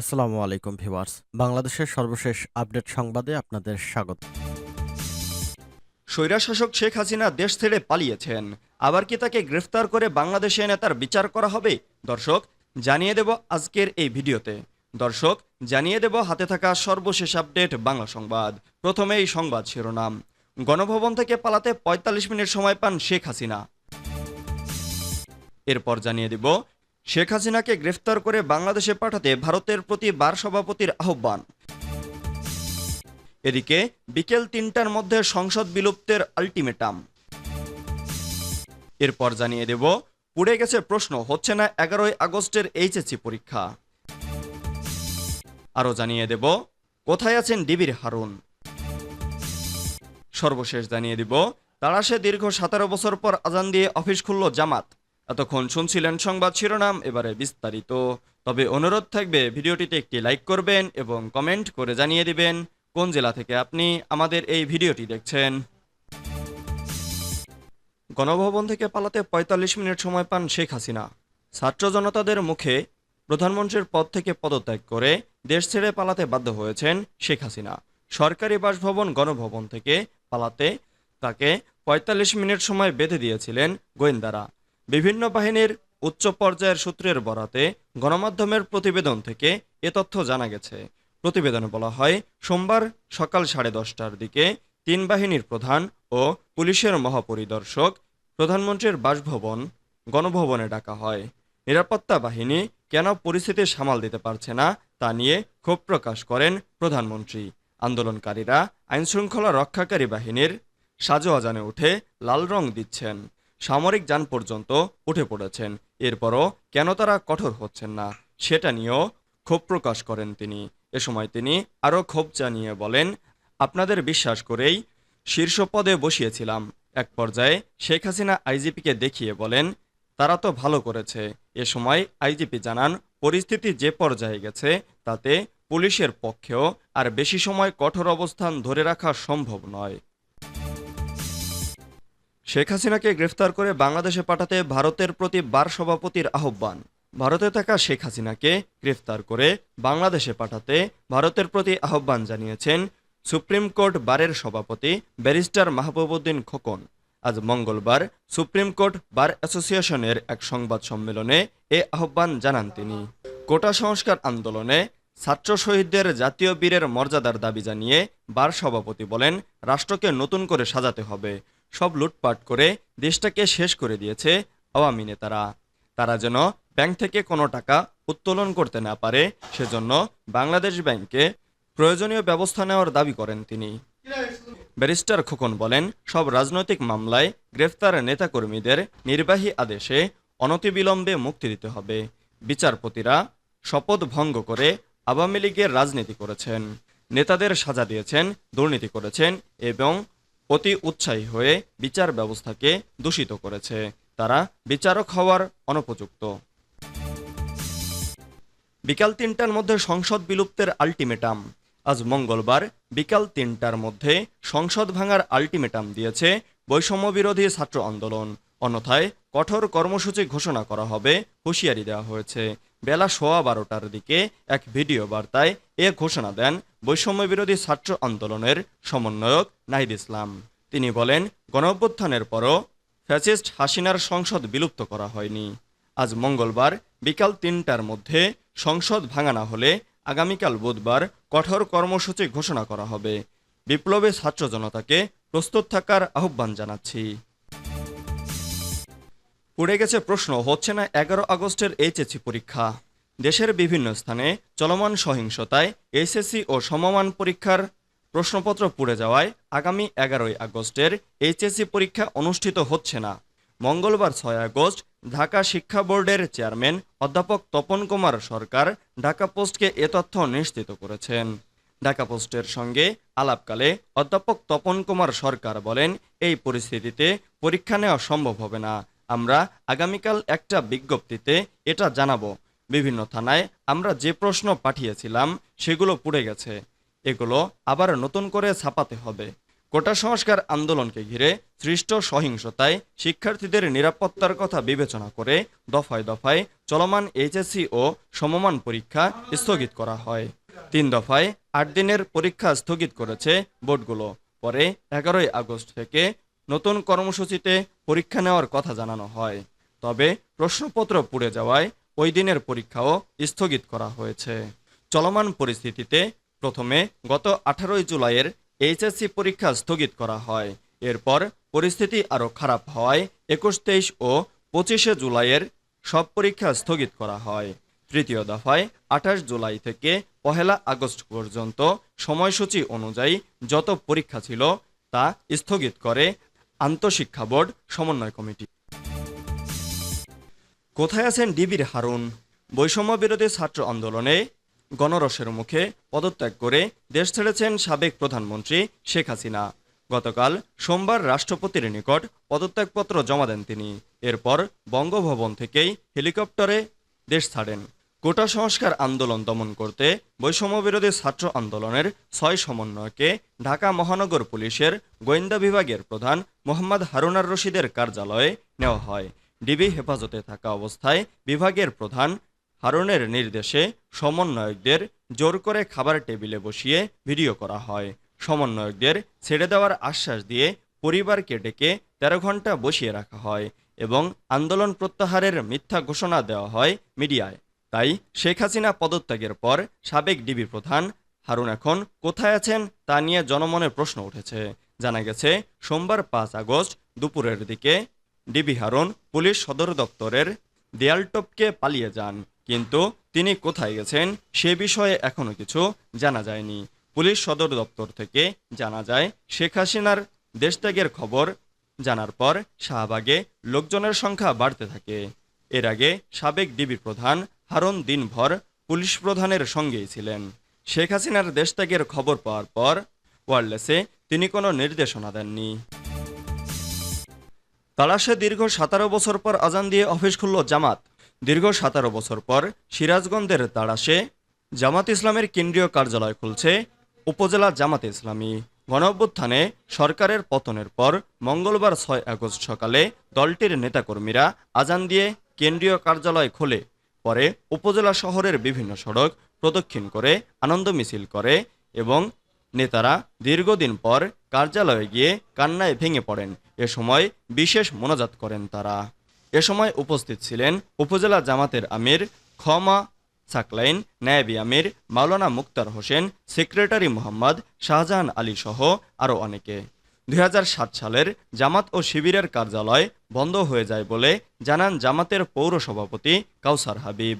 আসসালামু আলাইকুম, ভিউয়ার্স। বাংলাদেশের সর্বশেষ আপডেট সংবাদে আপনাদের স্বাগত। স্বৈরাশাসক শেখ হাসিনা দেশ ছেড়ে পালিয়েছেন। আবার কি তাকে গ্রেফতার করে বাংলাদেশে এনে তার বিচার করা হবে? দর্শক, জানিয়ে দেব আজকের এই ভিডিওতে। দর্শক, জানিয়ে দেব হাতে থাকা সর্বশেষ আপডেট বাংলা সংবাদ। প্রথমে এই সংবাদ শিরোনাম। গণভবন থেকে পালাতে ৪৫ মিনিট সময় পান শেখ হাসিনা। এরপর জানিয়ে দিব শেখ হাসিনাকে গ্রেফতার করে বাংলাদেশে পাঠাতে ভারতের প্রতি বার সভাপতির আহ্বান। এদিকে বিকেল তিনটার মধ্যে সংসদ বিলুপ্তের আলটিমেটাম। এরপর জানিয়ে দেব, পুড়ে গেছে প্রশ্ন, হচ্ছে না এগারোই আগস্টের এইচএসসি পরীক্ষা? আরও জানিয়ে দেব, কোথায় আছেন ডিবির হারুন? সর্বশেষ জানিয়ে দিব তারা সে দীর্ঘ সতেরো বছর পর আজান দিয়ে অফিস খুলল জামাত। এতক্ষণ শুনছিলেন সংবাদ শিরোনাম, এবারে বিস্তারিত। তবে অনুরোধ থাকবে, ভিডিওটিতে একটি লাইক করবেন এবং কমেন্ট করে জানিয়ে দিবেন কোন জেলা থেকে আপনি আমাদের এই ভিডিওটি দেখছেন। গণভবন থেকে পালাতে ৪৫ মিনিট সময় পান শেখ হাসিনা। ছাত্র জনতাদের মুখে প্রধানমন্ত্রীর পদ থেকে পদত্যাগ করে দেশ ছেড়ে পালাতে বাধ্য হয়েছেন শেখ হাসিনা। সরকারি বাসভবন গণভবন থেকে পালাতে তাকে ৪৫ মিনিট সময় বেঁধে দিয়েছিলেন গোয়েন্দারা। বিভিন্ন বাহিনীর উচ্চ পর্যায়ের সূত্রের বরাতে গণমাধ্যমের প্রতিবেদন থেকে এ তথ্য জানা গেছে। প্রতিবেদনে বলা হয়, সোমবার সকাল সাড়ে দশটার দিকে তিন বাহিনীর প্রধান ও পুলিশের মহাপরিদর্শক, প্রধানমন্ত্রীর বাসভবন, গণভবনে ডাকা হয়। নিরাপত্তা বাহিনী কেন পরিস্থিতি সামাল দিতে পারছে না তা নিয়ে ক্ষোভ প্রকাশ করেন প্রধানমন্ত্রী। আন্দোলনকারীরা আইনশৃঙ্খলা রক্ষাকারী বাহিনীর সাজো আজানে উঠে লাল রং দিচ্ছেন। সামরিক যান পর্যন্ত উঠে পড়েছেন। এরপরও কেন তারা কঠোর হচ্ছেন না, সেটা নিয়েও ক্ষোভ প্রকাশ করেন তিনি। এ সময় তিনি আরও ক্ষোভ জানিয়ে বলেন, আপনাদের বিশ্বাস করেই শীর্ষ পদে বসিয়েছিলাম। এক পর্যায়ে শেখ হাসিনা আইজিপিকে দেখিয়ে বলেন, তারা তো ভালো করেছে। এ সময় আইজিপি জানান, পরিস্থিতি যে পর্যায়ে গেছে, তাতে পুলিশের পক্ষেও আর বেশি সময় কঠোর অবস্থান ধরে রাখা সম্ভব নয়। শেখ হাসিনাকে গ্রেফতার করে বাংলাদেশে পাঠাতে ভারতের প্রতি বার সভাপতির আহ্বান। ভারতে থাকা শেখ হাসিনাকে গ্রেফতার করে বাংলাদেশে পাঠাতে ভারতের প্রতি আহ্বান জানিয়েছেন সুপ্রিম কোর্ট বারের সভাপতি ব্যারিস্টার মাহবুবুদ্দিন খোকন। আজ মঙ্গলবার সুপ্রিম কোর্ট বার অ্যাসোসিয়েশনের এক সংবাদ সম্মেলনে এ আহ্বান জানান তিনি। কোটা সংস্কার আন্দোলনে ছাত্র শহীদদের জাতীয় বীরের মর্যাদার দাবি জানিয়ে বার সভাপতি বলেন, রাষ্ট্রকে নতুন করে সাজাতে হবে। সব লুটপাট করে দেশটাকে শেষ করে দিয়েছে আওয়ামী নেতারা। তারা যেন ব্যাংক থেকে কোনো টাকা উত্তোলন করতে না পারে, সেজন্য বাংলাদেশ ব্যাংকে প্রয়োজনীয় ব্যবস্থা নেওয়ার দাবি করেন তিনি। ব্যারিস্টার খোকন বলেন, সব রাজনৈতিক মামলায় গ্রেফতার নেতাকর্মীদের নির্বাহী আদেশে অনতিবিলম্বে মুক্তি দিতে হবে। বিচারপতিরা শপথ ভঙ্গ করে আওয়ামী লীগের রাজনীতি করেছেন। নেতাদের সাজা দিয়েছেন, দুর্নীতি করেছেন এবং অতি উৎসাহী হয়ে বিচার ব্যবস্থাকে দূষিত করেছে। তারা বিচারক হওয়ার অনুপযুক্ত। বিকাল তিনটার মধ্যে সংসদ বিলুপ্তের আলটিমেটাম। আজ মঙ্গলবার বিকাল তিনটার মধ্যে সংসদ ভাঙার আলটিমেটাম দিয়েছে বৈষম্য বিরোধী ছাত্র আন্দোলন। অন্যথায় কঠোর কর্মসূচি ঘোষণা করা হবে, হুঁশিয়ারি দেওয়া হয়েছে। বেলা সোয়া বারোটার দিকে এক ভিডিও বার্তায় এ ঘোষণা দেন বৈষম্য বিরোধী ছাত্র আন্দোলনের সমন্বয়ক নাহিদ ইসলাম। তিনি বলেন, গণঅভ্যুত্থানের পরও ফ্যাসিস্ট হাসিনার সংসদ বিলুপ্ত করা হয়নি। আজ মঙ্গলবার বিকাল তিনটার মধ্যে সংসদ ভাঙা না হলে আগামীকাল বুধবার কঠোর কর্মসূচি ঘোষণা করা হবে। বিপ্লবে ছাত্র জনতাকে প্রস্তুত থাকার আহ্বান জানাচ্ছি। উড়ে গেছে প্রশ্ন, হচ্ছে না এগারো আগস্টের এইচএসসি পরীক্ষা? দেশের বিভিন্ন স্থানে চলমান সহিংসতায় এইচএসসি ও সমমান পরীক্ষার প্রশ্নপত্র পুড়ে যাওয়ায় আগামী এগারোই আগস্টের এইচএসসি পরীক্ষা অনুষ্ঠিত হচ্ছে না। মঙ্গলবার ছয় আগস্ট ঢাকা শিক্ষা বোর্ডের চেয়ারম্যান অধ্যাপক তপন কুমার সরকার ঢাকা পোস্টকে এ তথ্য নিশ্চিত করেছেন। ঢাকা পোস্টের সঙ্গে আলাপকালে অধ্যাপক তপন কুমার সরকার বলেন, এই পরিস্থিতিতে পরীক্ষা নেওয়া সম্ভব হবে না। আমরা আগামীকাল একটা বিজ্ঞপ্তিতে এটা জানাব। বিভিন্ন থানায় আমরা যে প্রশ্ন পাঠিয়েছিলাম, সেগুলো পুড়ে গেছে। এগুলো আবার নতুন করে ছাপাতে হবে। কোটা সংস্কার আন্দোলনকে ঘিরে সৃষ্ট সহিংসতায় শিক্ষার্থীদের নিরাপত্তার কথা বিবেচনা করে দফায় দফায় চলমান এইচএসসি ও সমমান পরীক্ষা স্থগিত করা হয়। তিন দফায় আট দিনের পরীক্ষা স্থগিত করেছে বোর্ডগুলো। পরে এগারোই আগস্ট থেকে নতুন কর্মসূচিতে পরীক্ষা নেওয়ার কথা জানানো হয়। তবে প্রশ্নপত্র পুড়ে যাওয়ায় ওই দিনের পরীক্ষাও স্থগিত করা হয়েছে। চলমান পরিস্থিতিতে প্রথমে গত আঠারোই জুলাইয়ের এইচএসসি পরীক্ষা স্থগিত করা হয়। এরপর পরিস্থিতি আরও খারাপ হওয়ায় একুশ, তেইশ ও পঁচিশে জুলাইয়ের সব পরীক্ষা স্থগিত করা হয়। তৃতীয় দফায় আঠাশ জুলাই থেকে পহেলা আগস্ট পর্যন্ত সময়সূচি অনুযায়ী যত পরীক্ষা ছিল তা স্থগিত করে আন্তঃশিক্ষা বোর্ড সমন্বয় কমিটি। কোথায় আছেন ডিবির হারুন? বৈষম্য বিরোধী ছাত্র আন্দোলনে গণরসের মুখে পদত্যাগ করে দেশ ছেড়েছেন সাবেক প্রধানমন্ত্রী শেখ হাসিনা। গতকাল সোমবার রাষ্ট্রপতির নিকট পদত্যাগপত্র জমা দেন তিনি। এরপর বঙ্গভবন থেকেই হেলিকপ্টারে দেশ ছাড়েন। কোটা সংস্কার আন্দোলন দমন করতে বৈষম্য বিরোধী ছাত্র আন্দোলনের ছয় সমন্বয়কে ঢাকা মহানগর পুলিশের গোয়েন্দা বিভাগের প্রধান মোহাম্মদ হারুনার রশিদের কার্যালয়ে নেওয়া হয়। ডিবি হেফাজতে থাকা অবস্থায় বিভাগের প্রধান হারুনের নির্দেশে সমন্বয়কদের জোর করে খাবার টেবিলে বসিয়ে ভিডিও করা হয়। সমন্বয়কদের ছেড়ে দেওয়ার আশ্বাস দিয়ে পরিবারকে ডেকে তেরো ঘণ্টা বসিয়ে রাখা হয় এবং আন্দোলন প্রত্যাহারের মিথ্যা ঘোষণা দেওয়া হয় মিডিয়ায়। তাই শেখ হাসিনা পদত্যাগের পর সাবেক ডিবি প্রধান হারুন এখন কোথায় আছেন তা নিয়ে জনমনে প্রশ্ন উঠেছে। জানা গেছে, সোমবার পাঁচ আগস্ট দুপুরের দিকে ডিবি হারুন পুলিশ সদর দপ্তরের দেয়াল টপকে পালিয়ে যান। কিন্তু তিনি কোথায় গেছেন সে বিষয়ে এখনও কিছু জানা যায়নি। পুলিশ সদর দপ্তর থেকে জানা যায়, শেখ হাসিনার দেশত্যাগের খবর জানার পর শাহবাগে লোকজনের সংখ্যা বাড়তে থাকে। এর আগে সাবেক ডিবি প্রধান হারুন দিনভর পুলিশ প্রধানের সঙ্গেই ছিলেন। শেখ হাসিনার দেশত্যাগের খবর পাওয়ার পর ওয়ারলেসে তিনি কোনো নির্দেশনা দেননি। তালাশে দীর্ঘ সতেরো বছর পর আজান দিয়ে অফিস খুলল জামাত। দীর্ঘ সতেরো বছর পর সিরাজগঞ্জের তাড়াশে জামাত ইসলামের কেন্দ্রীয় কার্যালয় খুলছে উপজেলা জামাত ইসলামী। গণঅভ্যুত্থানে সরকারের পতনের পর মঙ্গলবার ছয় আগস্ট সকালে দলটির নেতাকর্মীরা আজান দিয়ে কেন্দ্রীয় কার্যালয় খোলে। পরে উপজেলা শহরের বিভিন্ন সড়ক প্রদক্ষিণ করে, আনন্দ মিছিল করে এবং নেতারা দীর্ঘদিন পর কার্যালয়ে গিয়ে কান্নায় ভেঙে পড়েন। এ সময় বিশেষ মোনাজাত করেন তারা। এ সময় উপস্থিত ছিলেন উপজেলা জামাতের আমির ক্ষমা সাকলাইন, নায়েবি আমির, মাওলানা মুক্তার হোসেন, সেক্রেটারি মোহাম্মদ শাহজাহান আলী সহ আরও অনেকে। দু হাজার সাত সালের জামাত ও শিবিরের কার্যালয় বন্ধ হয়ে যায় বলে জানান জামাতের পৌর সভাপতি কাউসার হাবিব।